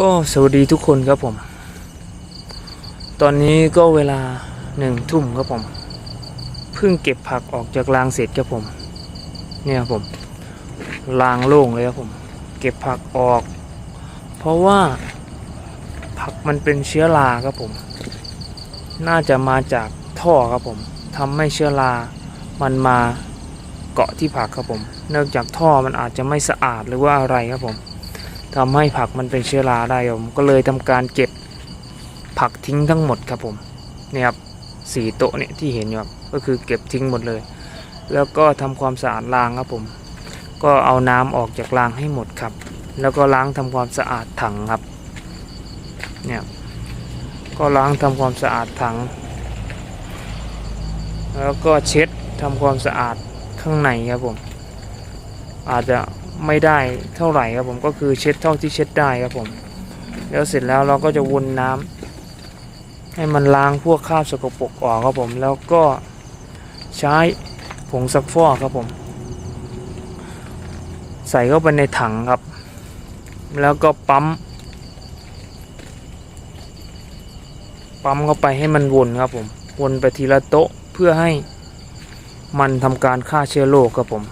ก็สวัสดีทุกคนครับผม ตอนนี้ก็เวลาหนึ่งทุ่มครับผม เพิ่งเก็บผักออกจากรางเสร็จครับผม เนี่ยครับผมรางโล่งเลยครับผม เก็บผักออก เพราะว่าผักมันเป็นเชื้อราครับผม น่าจะมาจากท่อครับผมทำให้เชื้อรา มันมาเกาะที่ผักครับผม เนื่องจากท่อมันอาจจะไม่สะอาดหรือว่าอะไรครับผม ทำให้ผักมันเป็นเชื้อราได้ผม ก็เลยทำการเก็บผักทิ้งทั้งหมดครับผมเนี่ยครับสี่โต๊ะเนี่ยที่เห็นอยู่ครับก็คือเก็บทิ้งหมดเลย แล้วก็ทำความสะอาดรางครับผม ก็เอาน้ำออกจากรางให้หมดครับ แล้วก็ล้างทำความสะอาดถังครับเนี่ยก็ล้างทำความสะอาดถัง แล้วก็เช็ดทำความสะอาดข้างในครับผม อาจจะ ไม่ได้เท่าไหร่ครับผมก็คือเช็ดเท่าที่เช็ดได้ครับผมแล้วเสร็จแล้วเราก็จะวนน้ำให้มันล้างพวกคราบสกปรกออกครับผมแล้วก็ใช้ผงซักฟอกครับผม ใส่เข้าไปในถังครับ แล้วก็ปั๊มปั๊มเข้าไปให้มันวนครับผมวนไปทีละโต๊ะเพื่อให้มันทำการฆ่าเชื้อโรคครับผม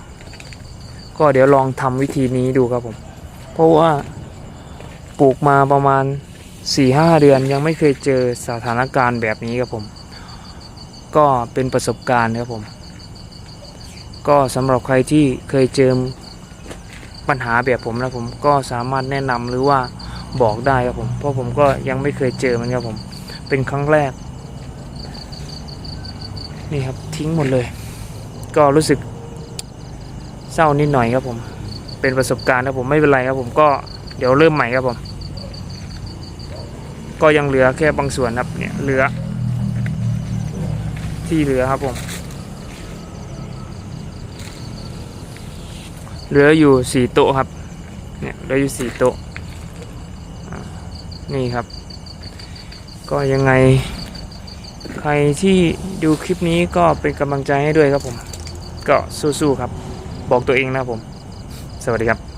ก็เดี๋ยวลองทำวิธีนี้ดูครับผม เพราะว่าปลูกมาประมาณ 4-5 เดือนยังไม่เคยเจอสถานการณ์แบบนี้ครับผม ก็เป็นประสบการณ์ครับผม ก็สำหรับใครที่เคยเจอปัญหาแบบผมนะผมก็สามารถแนะนำหรือว่าบอกได้ครับผม เพราะผมก็ยังไม่เคยเจอมันครับผม เป็นครั้งแรก นี่ครับทิ้งหมดเลย ก็รู้สึก เศร้านิดหน่อยครับผม เป็นประสบการณ์ครับผมไม่เป็นไรครับผมก็เดี๋ยวเริ่มใหม่ครับผม ก็ยังเหลือแค่บางส่วนครับเนี่ยเหลือ ที่เหลือครับผม เหลืออยู่สี่โต๊ะครับ เนี่ยเหลืออยู่สี่โต๊ะนี่ครับ ก็ยังไง ใครที่ดูคลิปนี้ก็เป็นกำลังใจให้ด้วยครับผม ก็สู้ๆครับ บอกตัวเองนะครับผม สวัสดีครับ